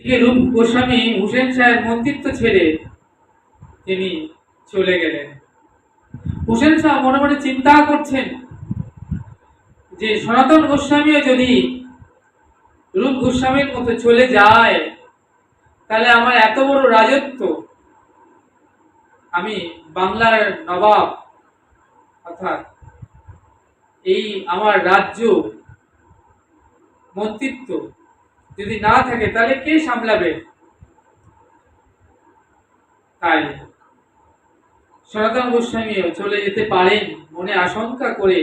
এদিকে রূপ গোস্বামী হুসেন সাহেব মন্ত্রিত্ব ছেড়ে তিনি চলে গেলেন। হুসেন শাহ মনে মনে চিন্তা করছেন যে সনাতন গোস্বামীও যদি রূপ গোস্বামীর মতো চলে যায়, তাহলে আমার এত বড় রাজত্ব। আমি বাংলার নবাব, অর্থাৎ এই আমার রাজ্য, মন্ত্রিত্ব যদি না থাকে, তাহলে কে সামলাবে? তাই সনাতন গোস্বামীও চলে যেতে পারেন মনে আশঙ্কা করে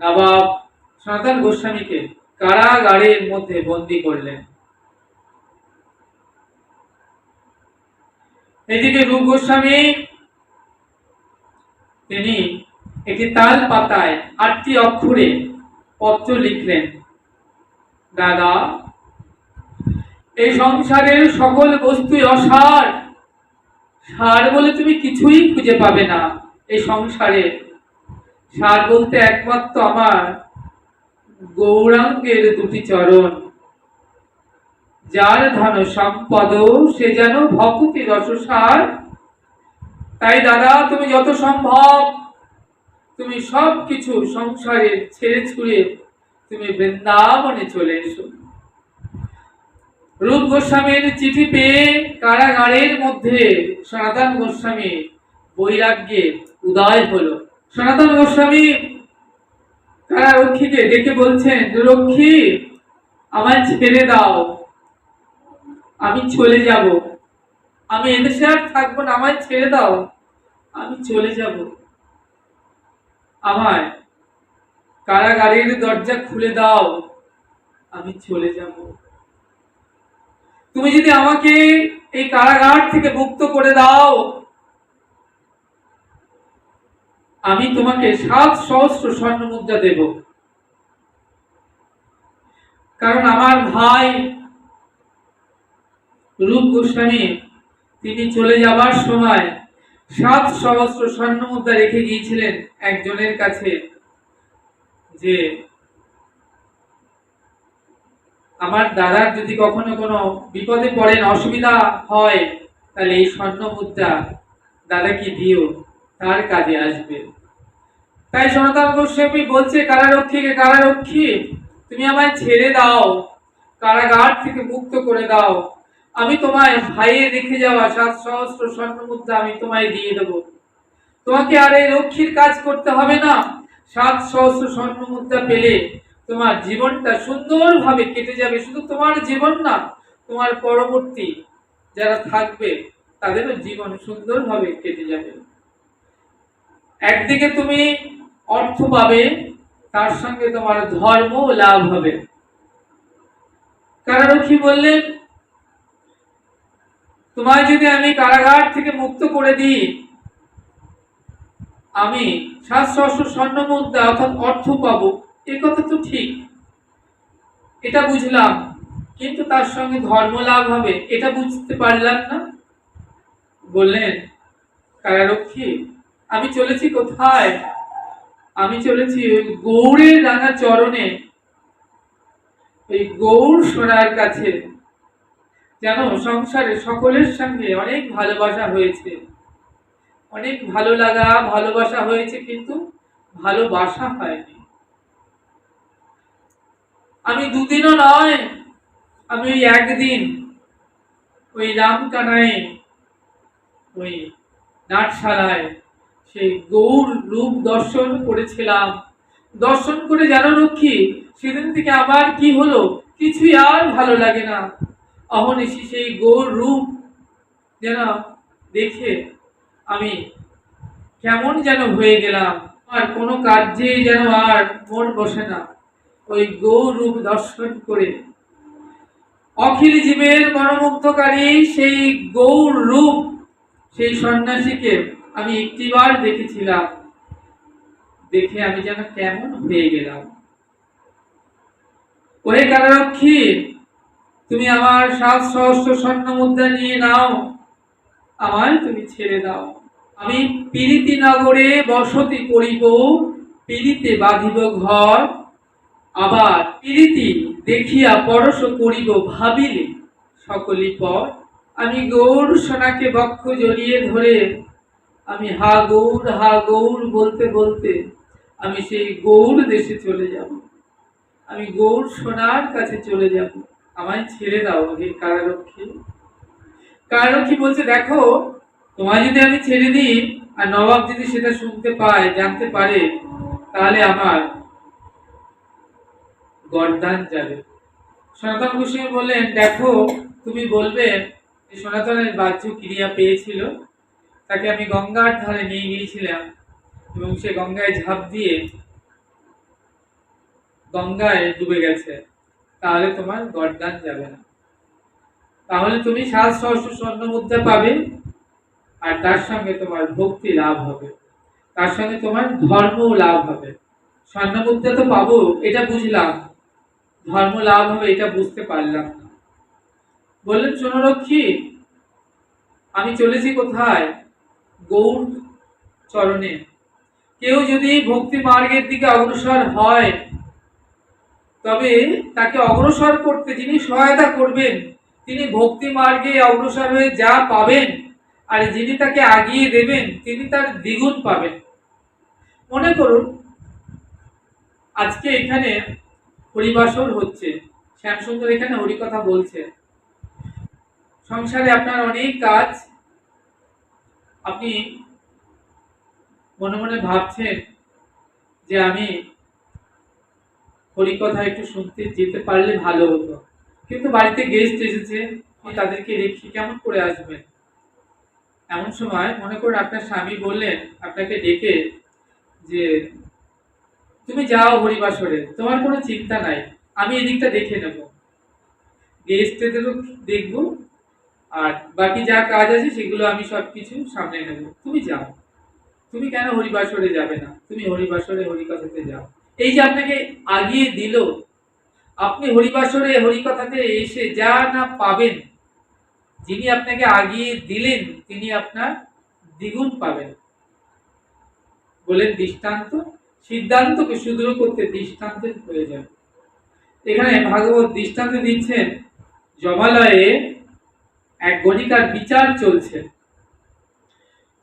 নবাব সনাতন গোস্বামীকে কারাগারের মধ্যে বন্দি করলেন। এদিকে রূপ গোস্বামী, তিনি একটি তাল পাতায় আটটি অক্ষরে পত্র লিখলেন। দাদা, এই সংসারের সকল বস্তুই অসার। সার বলে তুমি কিছুই খুঁজে পাবে না এই সংসারে। সার বলতে একমাত্র আমার গৌরাঙ্গের দুটি চরণ। যার ধন সম্পদ, সে যেন ভক্তি রসসার। তাই দাদা, তুমি যত সম্ভব তুমি সব কিছু সংসারে ছেড়ে ছুড়ে তুমি বৃন্দাবনে চলে এসো। রূপ গোস্বামীর চিঠি পেয়ে কারাগারের মধ্যে সনাতন গোস্বামী বৈরাগ্যে উদয় হলো। সনাতন গোস্বামী কারারক্ষীকে ডেকে বলছেন রক্ষী আমায় ছেড়ে দাও। আমি চলে যাব। আমি এদেশে আর থাকব না, আমায় ছেড়ে দাও। আমি চলে যাব। আমায় কারাগারের দরজা খুলে দাও। আমি চলে যাব। তুমি যদি আমাকে এই কারাগার থেকে মুক্ত করে দাও, আমি তোমাকে সাত সহস্র স্বর্ণ মুদ্রা দেব। কারণ আমার ভাই রূপ গোস্বামী, তিনি চলে যাবার সময় সাত সহস্র স্বর্ণ মুদ্রা রেখে গিয়েছিলেন একজনের কাছে। যে আমার দাদার যদি কখনো কোনো বিপদে পড়েন, অসুবিধা হয়, তাহলে এই স্বর্ণ মুদ্রা দাদাকে দিও? তার কাজে আসবে। তাই সনাতন গোস্বামী বলছে কারারক্ষীকে কারারক্ষী? তুমি আমায় ছেড়ে দাও। কারাগার থেকে মুক্ত করে দাও। আমি তোমায় ভাইয়ে রেখে যাওয়া সাত সহস্র স্বর্ণ মুদ্রা আমি তোমায় দিয়ে দেব। তোমাকে আর এই রক্ষীর কাজ করতে হবে না। সাত সহস্র স্বর্ণ মুদ্রা পেলে তোমার জীবনটা সুন্দরভাবে কেটে যাবে। শুধু তোমার জীবন না, তোমার পরবর্তী যারা থাকবে, তাদেরও জীবন সুন্দরভাবে কেটে যাবে। একদিকে তুমি অর্থ পাবে, তার সঙ্গে তোমার ধর্ম লাভ হবে। কারারক্ষী বললেন তোমায় যদি আমি কারাগার থেকে মুক্ত করে দিই আমি সাত সহস্র স্বর্ণ মুদ্রা অর্থাৎ অর্থ পাবো, এ কথা তো ঠিক। এটা বুঝলাম, কিন্তু তার সঙ্গে ধর্ম লাভ হবে, এটা বুঝতে পারলাম না। বললেন, কারারক্ষী, আমি চলেছি কোথায়? আমি চলেছি ওই গৌড়ের রাঙা চরণে, ওই গৌর সোনার কাছে। যেন সংসারে সকলের সঙ্গে অনেক ভালোবাসা হয়েছে। অনেক ভালো লাগা, ভালোবাসা হয়েছে কিন্তু ভালোবাসা হয়নি। আমি দুদিনও নয়, আমি ওই একদিন ওই রামকানায় ওই নাটশালায় সেই গৌর রূপ দর্শন করেছিলাম। দর্শন করে জানো রক্ষী, সেদিন থেকে আবার কি হলো কিছুই আর ভালো লাগে না। অহনিশি সেই গৌর রূপ যেন দেখে আমি কেমন যেন হয়ে গেলাম, আর কোনো কার্যে যেন আর মন বসে না। ওই গৌর রূপ দর্শন করে অখিল জীবের মনোমুগ্ধকারী সেই গৌর রূপ সেই সন্ন্যাসীকে আমি একটিবার দেখেছিলাম। দেখে আমি যেন কেমন হয়ে গেলাম। ওহে কারারক্ষী তুমি আমার সাত সহস্র স্বর্ণ মুদ্রা নিয়ে নাও। আমায় তুমি ছেড়ে দাও। আমি পীড়িতি নগরে বসতি করিব পীড়িতে বাঁধিব ঘর। আবার পীড়িতি দেখিয়া পরশ করিব ভাবিলে সকলই পর আমি গৌর সোনাকে বক্ষ জড়িয়ে ধরে, আমি হা গৌর হা গৌর বলতে বলতে আমি সেই গৌর দেশে চলে যাব। আমি গৌর সোনার কাছে চলে যাব। আমায় ছেড়ে দাও হে কারারক্ষী। কারারক্ষী বলছে, দেখো, তোমায় যদি আমি ছেড়ে দিই আর নবাব যদি সেটা শুনতে পায়, জানতে পারে, তাহলে আমার গরদান যাবে। সনাতন গোস্বামী বললেন, দেখো, তুমি বলবে সনাতনের বাহ্য ক্রিয়া পেয়েছিল, তাকে আমি গঙ্গার ধারে নিয়ে গিয়েছিলাম এবং সে গঙ্গায় ঝাঁপ দিয়ে গঙ্গায় ডুবে গেছে, তাহলে তোমার গরদান যাবে না। তাহলে তুমি সাত সহস্র স্বর্ণ মুদ্রা পাবে, আর তার সঙ্গে তোমার ভক্তি লাভ হবে। তার সঙ্গে তোমার ধর্ম লাভ হবে। স্বর্ণ মুদ্রা তো পাবো, এটা বুঝলাম। ধর্ম লাভ হবে, এটা বুঝতে পারলাম না। বললেন সোনরক্ষী আমি চলেছি কোথায়? গৌর চরণে। কেউ যদি ভক্তি মার্গের দিকে অগ্রসর হয়, তবে তাকে অগ্রসর করতে যিনি সহায়তা করবেন তিনি ভক্তি মার্গে অগ্রসর হয়ে যা পাবেন আর যিনি তাকে আগিয়ে দেবেন, তিনি তার দ্বিগুণ পাবেন। মনে করুন, আজকে এখানে হরিবাসর হচ্ছে। শ্যামসুন্দর এখানে হরিকথা বলছে। সংসারে আপনার অনেক কাজ। আপনি মনে মনে ভাবছেন যে আমি হরিকথা একটু শুনতে যেতে পারলে ভালো হতো। কিন্তু বাড়িতে গেস্ট এসেছে তাদেরকে রেখে কেমন করে আসবেন এমন সময় মনে করুন আপনার স্বামী বললেন, আপনাকে ডেকে যে, তুমি যাও হরিবাসরে, তোমার কোনো চিন্তা নাই, আমি এদিকটা দেখে নেব। গেস্টদেরও দেখব, আর বাকি যা কাজ আছে সেগুলো আমি সব কিছু সামনে নেব। তুমি যাও, তুমি কেন হরিবাসরে যাবে না? তুমি হরিবাসরে হরিকথাতে যাও। এই যে আপনাকে আগিয়ে দিল আপনি হরিবাসরে হরিকথাতে এসে যা না পাবেন, যিনি আপনাকে আগিয়ে দিলেন, তিনি আপনার দ্বিগুণ পাবেন। বলেন দৃষ্টান্ত, সিদ্ধান্তকে সুদৃঢ় করতে দৃষ্টান্তের প্রয়োজন। এখানে ভাগবত দৃষ্টান্ত দিচ্ছেন, জমালয়ে এক গণিকার বিচার চলছে।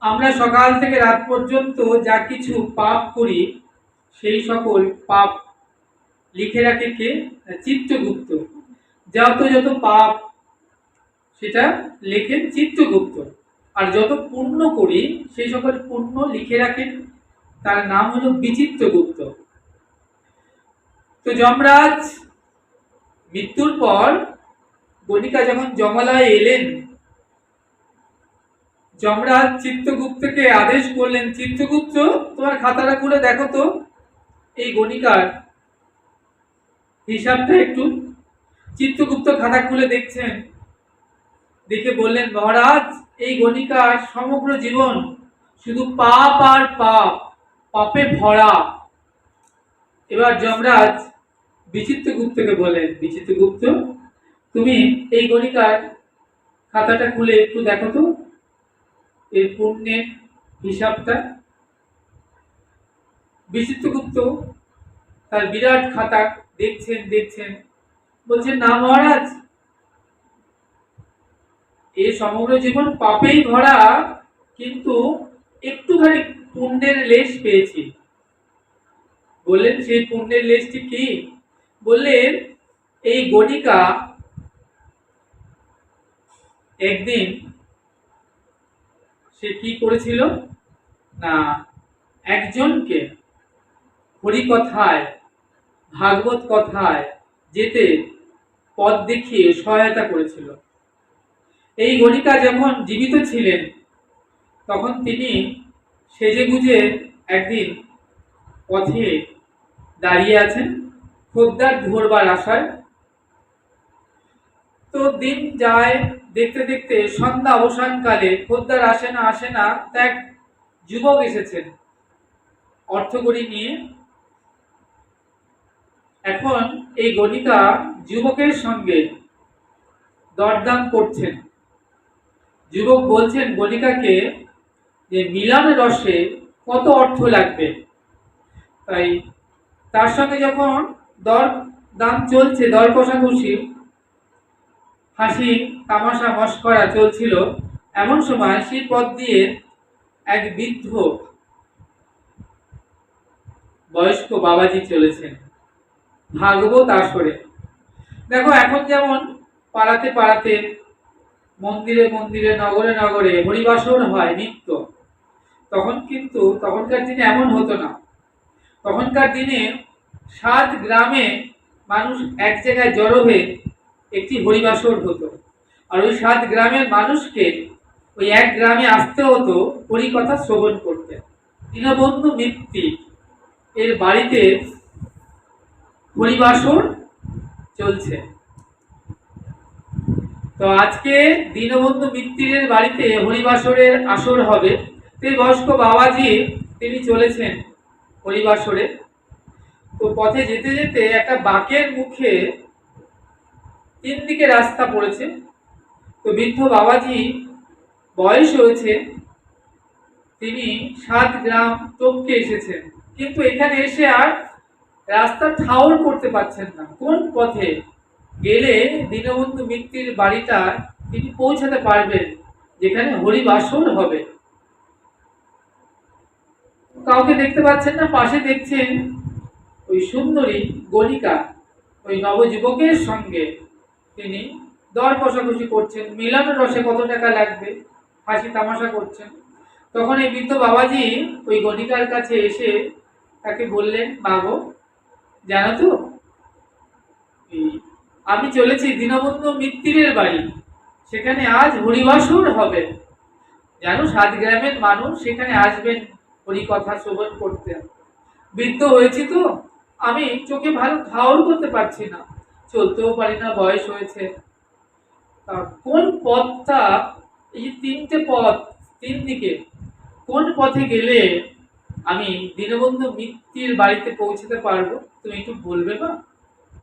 আমরা সকাল থেকে রাত পর্যন্ত যা কিছু পাপ করি, সেই সকল পাপ লিখে রাখে কে চিত্রগুপ্ত। যত যত পাপ সেটা লেখেন চিত্রগুপ্ত। আর যত পুণ্য করি, সেই সকল পুণ্য লিখে রাখেন। তার নাম হলো বিচিত্রগুপ্ত। তো যমরাজ মৃত্যুর পর গণিকা যখন জমালয়ে এলেন, যমরাজ চিত্রগুপ্তকে আদেশ করলেন, চিত্রগুপ্ত, তোমার খাতাটা খুলে দেখো তো। এই গণিকার হিসাবটা একটু চিত্রগুপ্ত খাতা খুলে দেখছেন। দেখে বললেন, মহারাজ, এই গণিকার সমগ্র জীবন শুধু পাপ আর পাপ, পাপে ভরা। এবার যমরাজ বিচিত্রগুপ্তকে বলেন, বিচিত্রগুপ্ত, তুমি এই গণিকার খাতাটা খুলে একটু দেখো তো, এর পুণ্যের হিসাবটা। বিচিত্রগুপ্ত তার বিরাট খাতা দেখছেন দেখছেন। বলছেন, না মহারাজ, এ সমগ্র জীবন পাপেই ভরা, কিন্তু একটুখানি পুণ্যের লেশ পেয়েছি। বললেন, সেই পুণ্যের লেশটি কি? বললেন, এই গণিকা একদিন সে কি করেছিল? না, একজনকে হরিকথায় ভাগবত কথায় যেতে পথ দেখিয়ে সহায়তা করেছিল। এই গণিকা যখন জীবিত ছিলেন, তখন তিনি সেজে গুজে একদিন পথে দাঁড়িয়ে আছেন খোদ্দার ধরবার আশায়। তো দিন যায় দেখতে দেখতে সন্ধ্যা অবসানকালে খোদ্দার আসে না আসে না তা এক যুবক এসেছেন। অর্থকড়ি নিয়ে এখন এই গণিকা যুবকের সঙ্গে দরদাম করছেন। যুবক বলছেন গণিকাকে যে মিলান রসে কত অর্থ লাগবে? তাই তার সঙ্গে যখন দর দাম চলছে, দর কষাকষি, হাসি, তামাশা, মস্করা চলছিল, এমন সময় সেই পথ দিয়ে এক বৃদ্ধ বয়স্ক বাবাজি চলেছেন। ভাগবত আসরে দেখো, এখন যেমন পাড়াতে পাড়াতে মন্দিরে মন্দিরে, নগরে নগরে হরিবাসর হয় নিত্য, তখন কিন্তু তখনকার দিনে এমন হতো না। তখনকার দিনে সাত গ্রামে মানুষ এক জায়গায় জড়ো হয়ে একটি হরিবাসর হতো। আর ওই সাত গ্রামের মানুষকে ওই এক গ্রামে আসতে হতো, হরিকথা শ্রবণ করতে। দীনবন্ধু মিত্তি এর বাড়িতে হরিবাসর চলছে। তো আজকে দীনবন্ধু মিত্তিরের বাড়িতে হরিবাসরের আসর হবে। সেই বয়স্ক বাবাজি তিনি চলেছেন হরিবাসরে। তো পথে যেতে যেতে একটা বাঁকের মুখে তিন দিকে রাস্তা পড়েছে। তো বৃদ্ধ বাবাজি বয়স হয়েছে, তিনি সাত গ্রাম টপকে এসেছেন। কিন্তু এখানে এসে আর রাস্তা ঠাউর করতে পারছেন না। কোন পথে গেলে দীনবন্ধু মিত্তির বাড়িটা তিনি পৌঁছাতে পারবেন, যেখানে হরিবাসর হবে? কাউকে দেখতে পাচ্ছেন না, পাশে দেখছেন ওই সুন্দরী গণিকা, ওই নবযুবকের সঙ্গে। তিনি দর কষাকষি করছেন মিলন রসে কত টাকা লাগবে? হাসি তামাশা করছেন। তখন এই বৃদ্ধ বাবাজি ওই গণিকার কাছে এসে তাকে বললেন, বাবু জানো তো? আমি চলেছি দীনবন্ধু মিত্তিরের বাড়ি। সেখানে আজ হরিবাসর হবে। জানো, সাত গ্রামের মানুষ সেখানে আসবেন হরিকথা শ্রবণ করতে। বৃদ্ধ হয়েছি তো, আমি চোখে ভালো ঠাউর করতে পারছি না। চলতেও পারি না, বয়স হয়েছে। কোন পথটা, এই তিনটে পথ, তিন দিকে, কোন পথে গেলে আমি দীনবন্ধু মিত্তির বাড়িতে পৌঁছতে পারব? তুমি একটু বলবে বা?